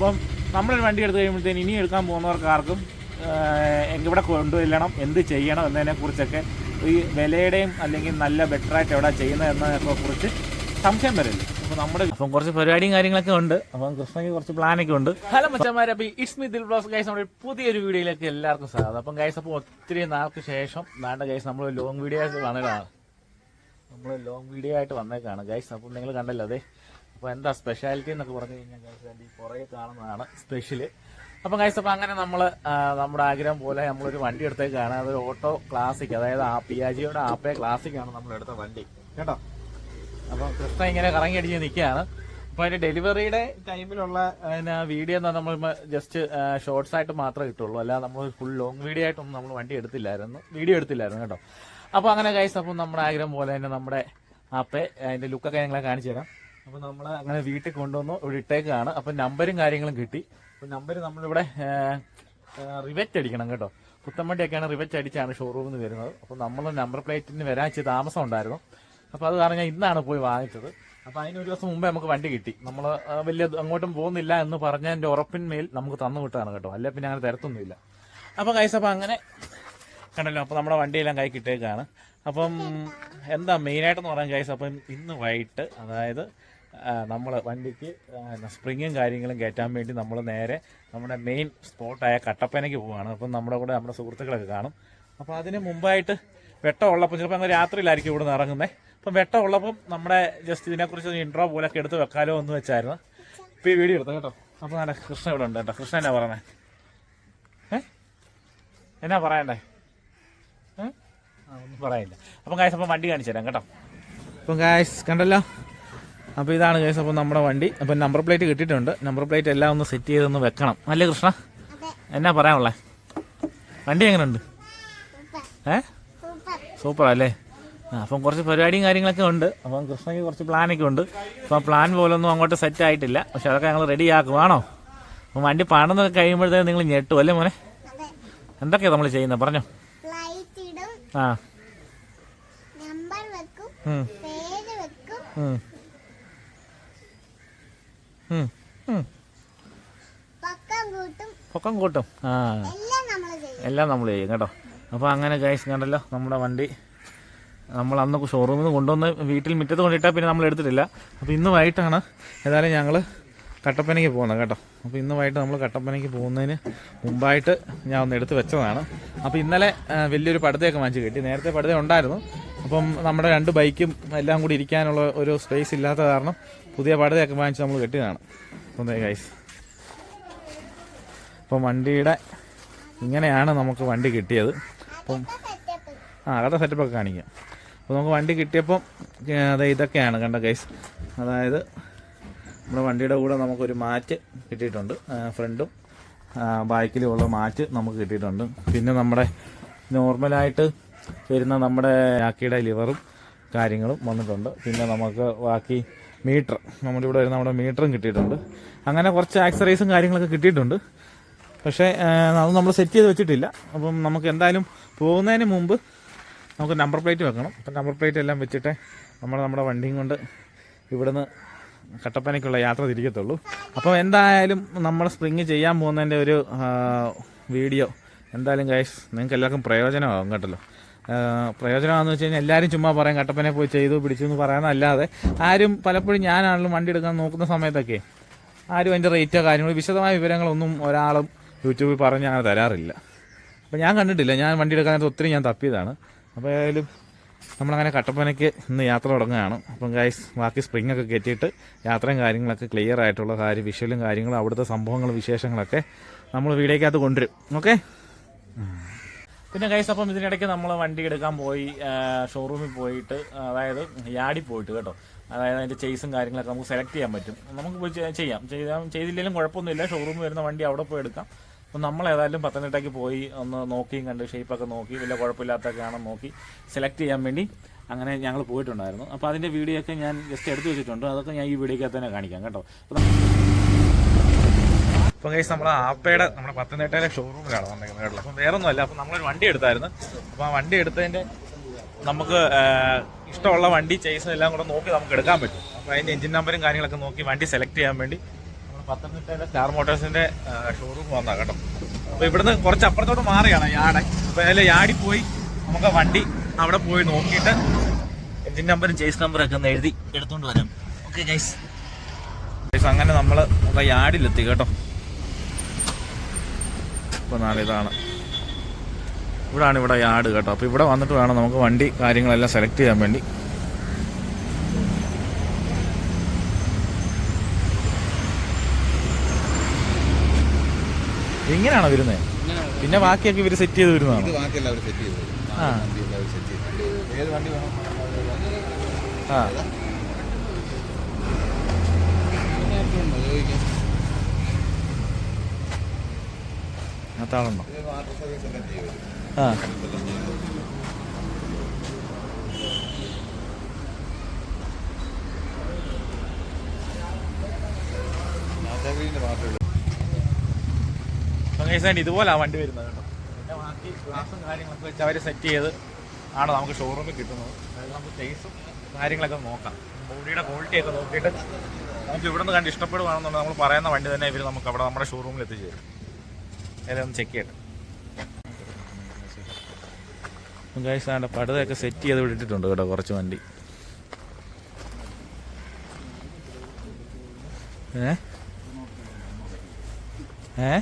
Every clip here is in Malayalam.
അപ്പം നമ്മളൊരു വണ്ടി എടുത്തു കഴിയുമ്പോഴത്തേന് ഇനി എടുക്കാൻ പോകുന്നവർക്കാർക്കും എവിടെ കൊണ്ടുവരണം എന്ത് ചെയ്യണം എന്നതിനെക്കുറിച്ചൊക്കെ ഈ വിലയുടെയും അല്ലെങ്കിൽ നല്ല ബെറ്ററായിട്ട് എവിടെ ചെയ്യുന്നത് എന്നതിനെ കുറിച്ച് സംശയം വരില്ല. അപ്പോൾ നമ്മുടെ അപ്പം കുറച്ച് പരിപാടിയും കാര്യങ്ങളൊക്കെ ഉണ്ട്. അപ്പം കൃഷ്ണയ്ക്ക് കുറച്ച് പ്ലാനൊക്കെ ഉണ്ട്. ഹലോ മച്ചന്മാരെ അപ്പോൾ ഇറ്റ്സ് മി ദിൽ ബ്ലോസ് ഗൈസ് നമ്മുടെ പുതിയൊരു വീഡിയോയിലേക്ക് എല്ലാവർക്കും സ്വാഗതം. അപ്പം ഗൈസ് അപ്പോൾ ഒത്തിരി നാൾക്ക് ശേഷം നാണ്ട ഗൈസ് നമ്മൾ ലോങ് വീഡിയോ ആയിട്ട് വന്നതാണ് നമ്മൾ ലോങ് വീഡിയോ ആയിട്ട് വന്നേക്കാണ്. ഗൈസ് അപ്പം നിങ്ങൾ കണ്ടല്ലോ അതെ അപ്പോൾ എന്താ സ്പെഷ്യാലിറ്റി എന്നൊക്കെ പറഞ്ഞു കഴിഞ്ഞാൽ ഗൈസ് പുറകെ കാണുന്നതാണ് സ്പെഷ്യൽ അപ്പം ഗൈസ് അപ്പം അങ്ങനെ നമ്മൾ നമ്മുടെ ആഗ്രഹം പോലെ നമ്മളൊരു വണ്ടി എടുത്തേക്കാണ് അതൊരു ഓട്ടോ ക്ലാസിക് അതായത് ആ പിയാജിയുടെ ആപ്പേ ക്ലാസിക് ആണ് നമ്മൾ എടുത്ത വണ്ടി. കേട്ടോ? അപ്പം കൃഷ്ണ ഇങ്ങനെ കറങ്ങി അടിച്ച് നിൽക്കുകയാണ് അപ്പോൾ അതിന്റെ ഡെലിവറിയുടെ ടൈമിലുള്ള പിന്നെ വീഡിയോ എന്നാൽ നമ്മൾ ജസ്റ്റ് ഷോർട്സ് ആയിട്ട് മാത്രമേ കിട്ടുള്ളൂ. അല്ലാതെ നമ്മൾ ഫുൾ ലോങ് വീഡിയോ ആയിട്ടൊന്നും നമ്മൾ വണ്ടി എടുത്തില്ലായിരുന്നു. വീഡിയോ എടുത്തില്ലായിരുന്നു കേട്ടോ. അപ്പോൾ അങ്ങനെ ഗൈസ് അപ്പം നമ്മുടെ ആഗ്രഹം പോലെ തന്നെ നമ്മുടെ ആപ്പേ അതിന്റെ ലുക്കൊക്കെ ഞങ്ങളെ കാണിച്ചു തരാം. അപ്പോൾ നമ്മൾ അങ്ങനെ വീട്ടിൽ കൊണ്ടുവന്നു ഇവിടെ ഇട്ടേക്കാണ്. അപ്പം നമ്പരും കാര്യങ്ങളും കിട്ടി. അപ്പോൾ നമ്പർ നമ്മളിവിടെ റിവെറ്റ് അടിക്കണം കേട്ടോ. പുത്തമ്പടിയൊക്കെയാണ് റിവെറ്റ് അടിച്ചാണ് ഷോറൂമിൽ നിന്ന് വരുന്നത്. അപ്പോൾ നമ്മൾ നമ്പർ പ്ലേറ്റിന് വരാൻ ഇച്ചിരി താമസം ഉണ്ടായിരുന്നു. അപ്പോൾ അത് കാരണം ഞാൻ ഇന്നാണ് പോയി വാങ്ങിച്ചത്. അപ്പോൾ അതിന് ഒരു ദിവസം മുമ്പേ നമുക്ക് വണ്ടി കിട്ടി. നമ്മൾ വലിയ അങ്ങോട്ടും പോകുന്നില്ല എന്ന് പറഞ്ഞതിന്റെ ഉറപ്പിന്മേൽ നമുക്ക് തന്നു വിട്ടാണ് കേട്ടോ. അല്ലെ പിന്നെ അങ്ങനെ തരത്തൊന്നുമില്ല. അപ്പോൾ കൈസ് അപ്പോൾ അങ്ങനെ കണ്ടല്ലോ അപ്പോൾ നമ്മുടെ വണ്ടിയെല്ലാം കൈ കിട്ടിയേക്കാണ്. അപ്പം എന്താ മെയിനായിട്ടെന്ന് പറയാൻ കൈസ് അപ്പം ഇന്ന് വൈകിട്ട് അതായത് നമ്മൾ വണ്ടിക്ക് സ്പ്രിങ്ങും കാര്യങ്ങളും കയറ്റാൻ വേണ്ടി നമ്മൾ നേരെ നമ്മുടെ മെയിൻ സ്പോട്ടായ കട്ടപ്പനയ്ക്ക് പോവുകയാണ് അപ്പം നമ്മുടെ കൂടെ നമ്മുടെ സുഹൃത്തുക്കളൊക്കെ കാണും. അപ്പോൾ അതിന് മുമ്പായിട്ട് വെട്ടം ഉള്ളപ്പം ചിലപ്പോൾ അങ്ങ് രാത്രിയിലായിരിക്കും ഇവിടെ നിന്ന് ഇറങ്ങുന്നത് അപ്പം വെട്ടം ഉള്ളപ്പം നമ്മുടെ ജസ്റ്റ് ഇതിനെക്കുറിച്ച് ഒരു ഇൻട്രോ പോലൊക്കെ എടുത്ത് വെക്കാലോ എന്ന് വെച്ചായിരുന്നു. ഇപ്പോൾ ഈ വീഡിയോ എടുത്തു കേട്ടോ. അപ്പോൾ നല്ല കൃഷ്ണ ഇവിടെ ഉണ്ട് കേട്ടോ. കൃഷ്ണ എന്നാ പറയുന്നത് ഏ? എന്നാ പറയണ്ടേ? ഏ? ഒന്നും പറയില്ല അപ്പം കായസ് അപ്പം വണ്ടി കാണിച്ചു തരാം കേട്ടോ. അപ്പം കായസ് കണ്ടല്ലോ? അപ്പോൾ ഇതാണ് കേസ് അപ്പോൾ നമ്മുടെ വണ്ടി. അപ്പോൾ നമ്പർ പ്ലേറ്റ് കിട്ടിയിട്ടുണ്ട്. നമ്പർ പ്ലേറ്റ് എല്ലാം ഒന്ന് സെറ്റ് ചെയ്തൊന്ന് വെക്കണം. അല്ലേ കൃഷ്ണ? എന്നാ പറയാനുള്ളേ? വണ്ടി എങ്ങനെയുണ്ട് ഏ? സൂപ്പർ അല്ലേ? ആ അപ്പം കുറച്ച് പരിപാടിയും കാര്യങ്ങളൊക്കെ ഉണ്ട്. അപ്പം കൃഷ്ണയ്ക്ക് കുറച്ച് പ്ലാനൊക്കെ ഉണ്ട്. അപ്പം പ്ലാൻ പോലൊന്നും അങ്ങോട്ട് സെറ്റ് ആയിട്ടില്ല. പക്ഷെ അതൊക്കെ ഞങ്ങൾ റെഡി ആക്കുവാണോ അപ്പം വണ്ടി പണിതൊക്കെ കഴിയുമ്പോഴത്തേക്ക് നിങ്ങൾ ഞെട്ടും അല്ലേ മോനെ? എന്തൊക്കെയാണ് നമ്മൾ ചെയ്യുന്നത്? പറഞ്ഞോ. ആ. നമ്പർ വെക്കും. പേര് വെക്കും. പക്കം കൂട്ടും. ആ. എല്ലാം നമ്മൾ ചെയ്യും. എല്ലാം നമ്മൾ ചെയ്യും കേട്ടോ. അപ്പോൾ അങ്ങനെ ഗൈസ് കണ്ടല്ലോ നമ്മുടെ വണ്ടി. നമ്മൾ അന്ന് ഷോറൂമിൽ നിന്ന് കൊണ്ടുവന്ന് വീട്ടിൽ മുറ്റത്ത് കൊണ്ടിട്ടാൽ പിന്നെ നമ്മൾ എടുത്തിട്ടില്ല. അപ്പോൾ ഇന്ന് വൈകിട്ടാണ് ഏതായാലും ഞങ്ങൾ കട്ടപ്പനയ്ക്ക് പോകുന്നത് കേട്ടോ. അപ്പോൾ ഇന്ന് വൈകിട്ട് നമ്മൾ കട്ടപ്പനയ്ക്ക് പോകുന്നതിന് മുമ്പായിട്ട് ഞാൻ ഒന്ന് എടുത്ത് വെച്ചതാണ്. അപ്പോൾ ഇന്നലെ വലിയൊരു പടുതയൊക്കെ വാങ്ങിച്ച് കിട്ടി. നേരത്തെ പടുത ഉണ്ടായിരുന്നു. അപ്പം നമ്മുടെ രണ്ട് ബൈക്കും എല്ലാം കൂടി ഇരിക്കാനുള്ള ഒരു സ്പേസ് ഇല്ലാത്ത കാരണം പുതിയ പടുതയൊക്കെ വാങ്ങിച്ച് നമ്മൾ കെട്ടിയതാണ്. അപ്പം ഗൈസ് അപ്പം വണ്ടിയുടെ ഇങ്ങനെയാണ് നമുക്ക് വണ്ടി കിട്ടിയത്. അപ്പം ആ അകത്തെ സെറ്റപ്പൊക്കെ കാണിക്കാം. അപ്പോൾ നമുക്ക് വണ്ടി കിട്ടിയപ്പം അതെ ഇതൊക്കെയാണ് കണ്ട ഗൈസ് അതായത് നമ്മുടെ വണ്ടിയുടെ കൂടെ നമുക്കൊരു മാറ്റ് കിട്ടിയിട്ടുണ്ട്. ഫ്രണ്ടും ബാക്കിലുമുള്ള മാറ്റ് നമുക്ക് കിട്ടിയിട്ടുണ്ട്. പിന്നെ നമ്മുടെ നോർമലായിട്ട് വരുന്ന നമ്മുടെ ആക്കിയുടെ ലിവറും കാര്യങ്ങളും വന്നിട്ടുണ്ട്. പിന്നെ നമുക്ക് ബാക്കി മീറ്റർ. നമ്മുടെ ഇവിടെ വരുന്ന നമ്മുടെ മീറ്ററും കിട്ടിയിട്ടുണ്ട്. അങ്ങനെ കുറച്ച് ആക്സറൈസും കാര്യങ്ങളൊക്കെ കിട്ടിയിട്ടുണ്ട്. പക്ഷേ അത് നമ്മൾ സെറ്റ് ചെയ്ത് വെച്ചിട്ടില്ല. അപ്പം നമുക്ക് എന്തായാലും പോകുന്നതിന് മുമ്പ് നമുക്ക് നമ്പർ പ്ലേറ്റ് വെക്കണം. അപ്പം നമ്പർ പ്ലേറ്റ് എല്ലാം വെച്ചിട്ട് നമ്മൾ നമ്മുടെ വണ്ടിയും കൊണ്ട് ഇവിടുന്ന് കട്ടപ്പനയ്ക്കുള്ള യാത്ര തിരിക്കത്തുള്ളൂ. അപ്പോൾ എന്തായാലും നമ്മൾ സ്പ്രിങ് ചെയ്യാൻ പോകുന്നതിന്റെ ഒരു വീഡിയോ എന്തായാലും ഗൈസ് നിങ്ങൾക്ക് എല്ലാവർക്കും പ്രയോജനമാകും കേട്ടല്ലോ. പ്രയോജനമാണെന്ന് വെച്ച് കഴിഞ്ഞാൽ എല്ലാവരും ചുമ്മാ പറയാം കട്ടപ്പനെ പോയി ചെയ്തു പിടിച്ചു എന്ന് പറയാനല്ലാതെ ആരും പലപ്പോഴും ഞാനാണെങ്കിലും വണ്ടി എടുക്കാൻ നോക്കുന്ന സമയത്തൊക്കെ ആരും അതിന്റെ റേറ്റോ കാര്യങ്ങളോ വിശദമായ വിവരങ്ങളൊന്നും ഒരാളും യൂട്യൂബിൽ പറഞ്ഞ് അങ്ങനെ തരാറില്ല. അപ്പോൾ ഞാൻ കണ്ടിട്ടില്ല ഞാൻ വണ്ടി എടുക്കാൻ ഒത്തിരി ഞാൻ തപ്പിയതാണ്. അപ്പോൾ ഏതായാലും നമ്മളങ്ങനെ കട്ടപ്പനയ്ക്ക് ഇന്ന് യാത്ര തുടങ്ങുകയാണ്. അപ്പം ഗൈസ് ബാക്കി സ്പ്രിംഗ് ഒക്കെ കെട്ടിയിട്ട് യാത്രയും കാര്യങ്ങളൊക്കെ ക്ലിയർ ആയിട്ടുള്ള കാര്യം വിഷ്വലും കാര്യങ്ങളും അവിടുത്തെ സംഭവങ്ങളും വിശേഷങ്ങളൊക്കെ നമ്മൾ വീടേക്കകത്ത് കൊണ്ടുവരും. ഓക്കെ പിന്നെ ഗൈസ് അപ്പം ഇതിനിടയ്ക്ക് നമ്മൾ വണ്ടി എടുക്കാൻ പോയി ഷോറൂമിൽ പോയിട്ട് അതായത് യാടി പോയിട്ട് കേട്ടോ. അതായത് അതിന്റെ ചേസും കാര്യങ്ങളൊക്കെ നമുക്ക് സെലക്ട് ചെയ്യാൻ പറ്റും. നമുക്ക് പോയി ചെയ്യാം. ചെയ്താൽ ചെയ്തില്ലെങ്കിലും കുഴപ്പമൊന്നുമില്ല. ഷോറൂമിൽ വരുന്ന വണ്ടി അവിടെ പോയി എടുക്കാം. അപ്പം നമ്മൾ ഏതായാലും പത്തനംതിട്ടയ്ക്ക് പോയി ഒന്ന് നോക്കിയും കണ്ട് ഷേപ്പൊക്കെ നോക്കി വലിയ കുഴപ്പമില്ലാത്തൊക്കെ ആണെന്ന് നോക്കി സെലക്ട് ചെയ്യാൻ വേണ്ടി അങ്ങനെ ഞങ്ങൾ പോയിട്ടുണ്ടായിരുന്നു. അപ്പോൾ അതിന്റെ വീഡിയോ ഒക്കെ ഞാൻ ജസ്റ്റ് എടുത്തു വെച്ചിട്ടുണ്ട്. അതൊക്കെ ഞാൻ ഈ വീഡിയോക്കകത്ത് തന്നെ കാണിക്കാം കേട്ടോ. അപ്പം കൈസ് നമ്മൾ ആപ്പയുടെ നമ്മുടെ പത്തനംതിട്ടയിലെ ഷോറൂമിലാണ് വന്നിരിക്കുന്നത് കേട്ടോ. അപ്പം വേറെ ഒന്നുമല്ല അപ്പം നമ്മളൊരു വണ്ടി എടുത്തായിരുന്നു. അപ്പം ആ വണ്ടി എടുത്തതിന്റെ നമുക്ക് ഇഷ്ടമുള്ള വണ്ടി ചേസും എല്ലാം കൂടെ നോക്കി നമുക്ക് എടുക്കാൻ പറ്റും. അപ്പോൾ അതിന്റെ എഞ്ചിൻ നമ്പറും കാര്യങ്ങളൊക്കെ നോക്കി വണ്ടി സെലക്ട് ചെയ്യാൻ വേണ്ടി നമ്മൾ പത്തനംതിട്ടയിലെ സ്റ്റാർ മോട്ടോഴ്സിന്റെ ഷോറൂം വന്നാൽ കേട്ടോ. അപ്പോൾ ഇവിടുന്ന് കുറച്ച് അപ്പുറത്തോട്ട് മാറിയാണ് യാടെ അപ്പോൾ അതിൽ യാടി പോയി നമുക്ക് വണ്ടി അവിടെ പോയി നോക്കിയിട്ട് എഞ്ചിൻ നമ്പറും ചേസ് നമ്പറും ഒക്കെ ഒന്ന് എഴുതി എടുത്തുകൊണ്ട് വരാം. ഓക്കെ ഗൈസ് ഗൈസ് അങ്ങനെ നമ്മൾ യാടിലെത്തി കേട്ടോ. ഇപ്പൊ നാളെ ഇതാണ്. ഇവിടാണ് ഇവിടെ യാർഡ് കേട്ടോ. അപ്പോൾ ഇവിടെ വന്നിട്ട് വേണം നമുക്ക് വണ്ടി കാര്യങ്ങളെല്ലാം സെലക്ട് ചെയ്യാൻ വേണ്ടി. എങ്ങനെയാണോ വരുന്നത് പിന്നെ ബാക്കിയൊക്കെ ഇവർ സെറ്റ് ചെയ്ത് വരുന്നതാണ്? ഇത് ബാക്കിയെല്ലാം അവർ സെറ്റ് ചെയ്തു ആ. വണ്ടിയെല്ലാം അവർ സെറ്റ് ചെയ്തു ഏത് വണ്ടി വേണം? ആ. ചെയ്യും ആ. ഗൈസായിട്ട് ഇതുപോലെ ആ വണ്ടി വരുന്നത് കേട്ടോ. പിന്നെ ബാക്കി ഗ്ലാസും കാര്യങ്ങളൊക്കെ വെച്ച് അവർ സെറ്റ് ചെയ്ത് ആണ് നമുക്ക് ഷോറൂമിൽ കിട്ടുന്നത്. അതായത് നമുക്ക് ടേസ്റ്റും കാര്യങ്ങളൊക്കെ നോക്കാം. ബോഡിയുടെ ക്വാളിറ്റി ഒക്കെ നോക്കിയിട്ട് നമുക്ക് ഇവിടെ നിന്ന് കണ്ട് ഇഷ്ടപ്പെടുവാണെന്നുണ്ടെങ്കിൽ നമ്മൾ പറയുന്ന വണ്ടി തന്നെ ഇവർ നമുക്ക് അവിടെ നമ്മുടെ ഷോറൂമിൽ എത്തിച്ചു അതിലൊന്ന് ഒന്ന് ചെക്ക് ചെയ്യട്ടെ. ഗൈസ് ആണ്ട് പടുതയൊക്കെ സെറ്റ് ചെയ്ത് വിട്ടിട്ടുണ്ട് കേട്ടോ കുറച്ച് വണ്ടി. ഏ? ഏ?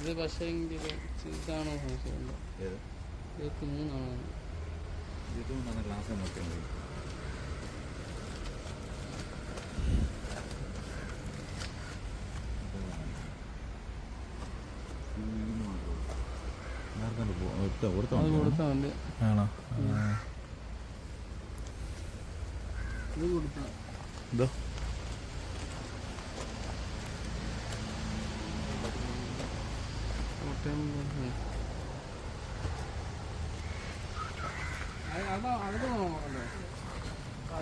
ഇത് പക്ഷേ ഇതാണോ മൂന്നാണ്? ഇരുപത്തി മൂന്നാണ് ഗ്ലാസ് നോക്കുന്നത് അത് കൊടുത്താൽ മതി. ആണോ? ഇത് കൊടുത്താൽ ഇതോ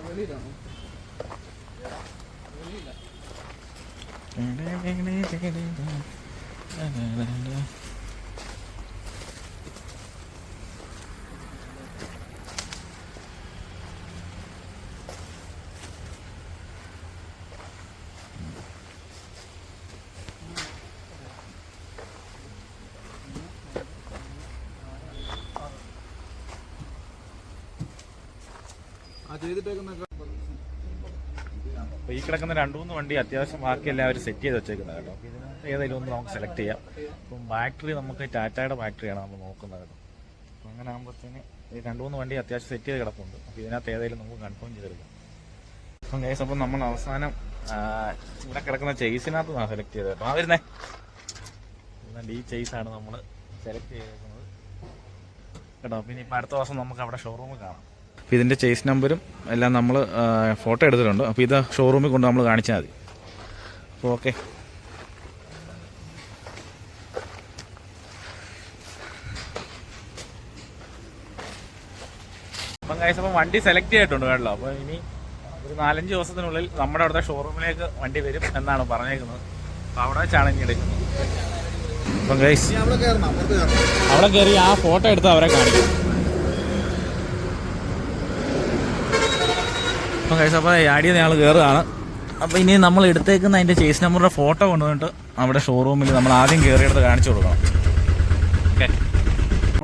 വെളിയിലാണോ വെളിയില്ല അപ്പൊ ഈ കിടക്കുന്ന രണ്ടു മൂന്ന് വണ്ടി അത്യാവശ്യം ബാക്കി എല്ലാവരും സെറ്റ് ചെയ്ത് വെച്ചേക്കുന്നത് കേട്ടോ. ഏതെങ്കിലും ഒന്ന് നമുക്ക് സെലക്ട് ചെയ്യാം. അപ്പം ബാറ്ററി നമുക്ക് ടാറ്റയുടെ ബാറ്ററിയാണ് നമ്മൾ നോക്കുന്നത് കേട്ടോ. അപ്പം അങ്ങനെ ആകുമ്പോഴത്തേന് ഈ രണ്ട് മൂന്ന് വണ്ടി അത്യാവശ്യം സെറ്റ് ചെയ്ത് കിടപ്പുണ്ട്. അപ്പോൾ ഇതിനകത്ത് ഏതെങ്കിലും നമുക്ക് കൺഫേം ചെയ്തെടുക്കാം. അപ്പം കേസ് അപ്പം നമ്മൾ അവസാനം ഇവിടെ കിടക്കുന്ന ചെയ്സിനകത്ത് നിന്നാണ് സെലക്ട് ചെയ്തത് കേട്ടോ. ആ വരുന്നേ. എന്നാൽ ഈ ചെയ്സാണ് നമ്മൾ സെലക്ട് ചെയ്തേക്കുന്നത്. കേട്ടോ പിന്നെ ഇപ്പം അടുത്ത ദിവസം നമുക്ക് അവിടെ ഷോറൂമിൽ കാണാം. അപ്പോൾ ഇതിന്റെ ചേസ് നമ്പരും എല്ലാം നമ്മൾ ഫോട്ടോ എടുത്തിട്ടുണ്ട്. അപ്പോൾ ഇത് ഷോറൂമിൽ കൊണ്ട് നമ്മൾ കാണിച്ചാൽ മതി. അപ്പോൾ ഓക്കെ അപ്പം കഴിച്ച അപ്പം വണ്ടി സെലക്ട് ചെയ്തിട്ടുണ്ട് കേട്ടോ. അപ്പോൾ ഇനി ഒരു നാലഞ്ച് ദിവസത്തിനുള്ളിൽ നമ്മുടെ അവിടുത്തെ ഷോറൂമിലേക്ക് വണ്ടി വരും എന്നാണ് പറഞ്ഞേക്കുന്നത്. അപ്പം അവിടെ വെച്ചാണ് ഇനി എടുക്കുന്നത്. അപ്പം ഗൈസ് അവിടെ കയറി ആ ഫോട്ടോ എടുത്ത് അവരെ കാണിക്കും. അപ്പം കഴിച്ച അപ്പോൾ ആടിയ ഞങ്ങൾ കയറുകയാണ്. അപ്പോൾ ഇനി നമ്മൾ എടുത്തേക്കുന്ന അതിന്റെ ചേസ് നമ്പറിന്റെ ഫോട്ടോ കൊണ്ടുവന്നിട്ട് അവിടെ ഷോറൂമിൽ നമ്മൾ ആദ്യം കയറിയെടുത്ത് കാണിച്ചു കൊടുക്കണം.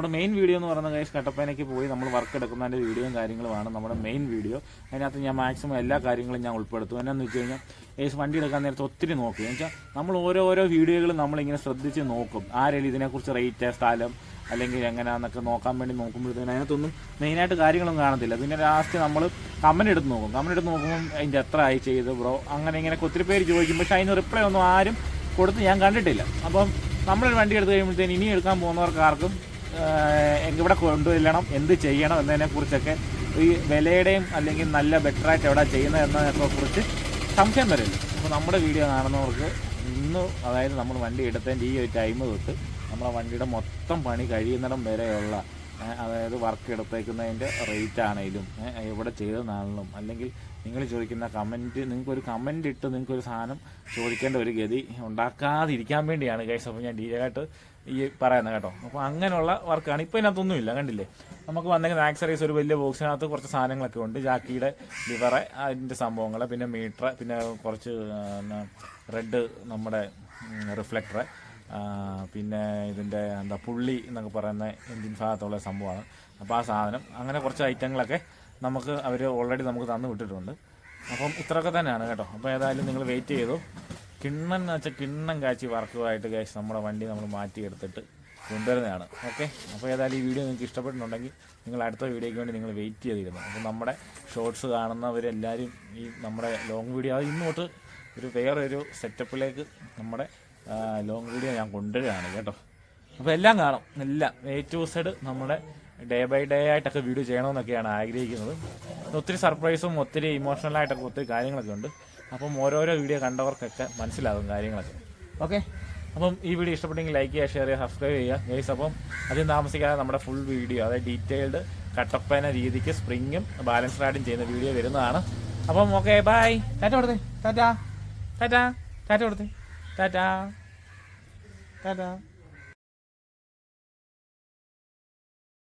നമ്മുടെ മെയിൻ വീഡിയോ എന്ന് പറയുന്നത് ഗൈസ് കട്ടപ്പനയ്ക്ക് പോയി നമ്മൾ വർക്ക് എടുക്കുന്നതിന്റെ വീഡിയോയും കാര്യങ്ങളുമാണ് നമ്മുടെ മെയിൻ വീഡിയോ അതിനകത്ത് ഞാൻ മാക്സിമം എല്ലാ കാര്യങ്ങളും ഞാൻ ഉൾപ്പെടുത്തും. എന്നാന്ന് വെച്ച് കഴിഞ്ഞാൽ ഏസ് വണ്ടി എടുക്കാൻ നേരത്തെ ഒത്തിരി നോക്കും. എന്ന് വെച്ചാൽ നമ്മൾ ഓരോ ഓരോ വീഡിയോകളും നമ്മളിങ്ങനെ ശ്രദ്ധിച്ച് നോക്കും. ആരെങ്കിലും ഇതിനെക്കുറിച്ച് റേറ്റ് സ്ഥലം അല്ലെങ്കിൽ എങ്ങനെയാണെന്നൊക്കെ നോക്കാൻ വേണ്ടി നോക്കുമ്പോഴത്തേന് അതിനകത്തൊന്നും മെയിനായിട്ട് കാര്യങ്ങളൊന്നും കാണത്തില്ല. പിന്നെ ലാസ്റ്റ് നമ്മൾ കമന്റ് എടുത്ത് നോക്കും. കമന്റ് എടുത്ത് നോക്കുമ്പോൾ അതിന്റെ എത്ര ആയി ചെയ്ത് ബ്രോ അങ്ങനെ ഇങ്ങനെയൊക്കെ ഒത്തിരി പേര് ചോദിക്കും. പക്ഷേ അതിന് റിപ്ലൈ ഒന്നും ആരും കൊടുത്ത് ഞാൻ കണ്ടിട്ടില്ല. അപ്പം നമ്മളൊരു വണ്ടി എടുത്ത് കഴിയുമ്പോഴത്തേന് ഇനി എടുക്കാൻ പോകുന്നവർക്ക് ആർക്കും ഇവിടെ കൊണ്ടുവരണം എന്ത് ചെയ്യണം എന്നതിനെക്കുറിച്ചൊക്കെ ഈ വിലയുടെയും അല്ലെങ്കിൽ നല്ല ബെറ്ററായിട്ട് എവിടെ ചെയ്യുന്നത് എന്നതിനൊക്കെ കുറിച്ച് സംശയം വരില്ല. അപ്പോൾ നമ്മുടെ വീഡിയോ കാണുന്നവർക്ക് ഇന്ന് അതായത് നമ്മൾ വണ്ടി എടുത്തതിന്റെ ഈ ഒരു ടൈം തൊട്ട് നമ്മുടെ വണ്ടിയുടെ മൊത്തം പണി കഴിയുന്നിടം വരെയുള്ള അതായത് വർക്ക് എടുത്തേക്കുന്നതിന്റെ റേറ്റ് ആണെങ്കിലും എവിടെ ചെയ്തതാണെങ്കിലും അല്ലെങ്കിൽ നിങ്ങൾ ചോദിക്കുന്ന കമന്റ് നിങ്ങൾക്കൊരു കമന്റ് ഇട്ട് നിങ്ങൾക്കൊരു സാധനം ചോദിക്കേണ്ട ഒരു ഗതി ഉണ്ടാക്കാതിരിക്കാൻ വേണ്ടിയാണ് ഗൈസ് അപ്പോൾ ഞാൻ ഡീലായിട്ട് ഈ പറയുന്നത് കേട്ടോ. അപ്പോൾ അങ്ങനെയുള്ള വർക്കാണ് ഇപ്പോൾ ഇതിനകത്തൊന്നുമില്ല കണ്ടില്ലേ? നമുക്ക് വന്നിരിക്കുന്ന ആക്സറീസ് ഒരു വലിയ ബോക്സിനകത്ത് കുറച്ച് സാധനങ്ങളൊക്കെ ഉണ്ട്. ജാക്കിയുടെ ലിവറ് അതിന്റെ സംഭവങ്ങൾ പിന്നെ മീറ്റർ പിന്നെ കുറച്ച് റെഡ് നമ്മുടെ റിഫ്ലക്ടർ പിന്നെ ഇതിന്റെ എന്താ പുള്ളി എന്നൊക്കെ പറയുന്ന എൻജിൻ ഭാഗത്തുള്ള സംഭവമാണ്. അപ്പോൾ ആ സാധനം അങ്ങനെ കുറച്ച് ഐറ്റങ്ങളൊക്കെ നമുക്ക് അവർ ഓൾറെഡി നമുക്ക് തന്നു വിട്ടിട്ടുണ്ട്. അപ്പം ഇത്രയൊക്കെ തന്നെയാണ് കേട്ടോ. അപ്പോൾ ഏതായാലും നിങ്ങൾ വെയിറ്റ് ചെയ്തു. കിണ്ണൻ എന്ന് വെച്ചാൽ കിണ്ണം കാച്ചി വർക്കുമായിട്ട് കഴിച്ച് നമ്മുടെ വണ്ടി നമ്മൾ മാറ്റിയെടുത്തിട്ട് കൊണ്ടുവരുന്നതാണ്. ഓക്കെ അപ്പോൾ ഏതായാലും ഈ വീഡിയോ നിങ്ങൾക്ക് ഇഷ്ടപ്പെട്ടിട്ടുണ്ടെങ്കിൽ നിങ്ങൾ അടുത്ത വീഡിയോയ്ക്ക് വേണ്ടി നിങ്ങൾ വെയിറ്റ് ചെയ്തിരുന്നു. അപ്പോൾ നമ്മുടെ ഷോർട്സ് കാണുന്നവരെല്ലാവരും ഈ നമ്മുടെ ലോങ് വീഡിയോ അത് ഇന്നോട്ട് ഒരു വേറൊരു സെറ്റപ്പിലേക്ക് നമ്മുടെ ലോങ് വീഡിയോ ഞാൻ കൊണ്ടുവരികയാണ് കേട്ടോ. അപ്പോൾ എല്ലാം കാണും. എല്ലാം. എ ടു സെഡ് നമ്മുടെ ഡേ ബൈ ഡേ ആയിട്ടൊക്കെ വീഡിയോ ചെയ്യണമെന്നൊക്കെയാണ് ആഗ്രഹിക്കുന്നത്. ഒത്തിരി സർപ്രൈസും ഒത്തിരി ഇമോഷണൽ ആയിട്ടൊക്കെ ഒത്തിരി കാര്യങ്ങളൊക്കെ ഉണ്ട്. അപ്പം ഓരോരോ വീഡിയോ കണ്ടവർക്കൊക്കെ മനസ്സിലാകും കാര്യങ്ങളൊക്കെ. ഓക്കെ? അപ്പം ഈ വീഡിയോ ഇഷ്ടപ്പെട്ടെങ്കിൽ ലൈക്ക് ചെയ്യുക ഷെയർ ചെയ്യുക സബ്സ്ക്രൈബ് ചെയ്യുക. ഗൈസ് അപ്പം അധികം താമസിക്കാതെ നമ്മുടെ ഫുൾ വീഡിയോ അതായത് ഡീറ്റെയിൽഡ് കട്ടപ്പന രീതിക്ക് സ്പ്രിങ്ങും ബാലൻസ് റൈഡും ചെയ്യുന്ന വീഡിയോ വരുന്നതാണ്. അപ്പം ഓക്കെ ബൈ ടാറ്റ കൊടുത്തേ. ടാറ്റ ടാറ്റ ടാറ്റ കൊടുത്തേ. ടാറ്റ ടാറ്റ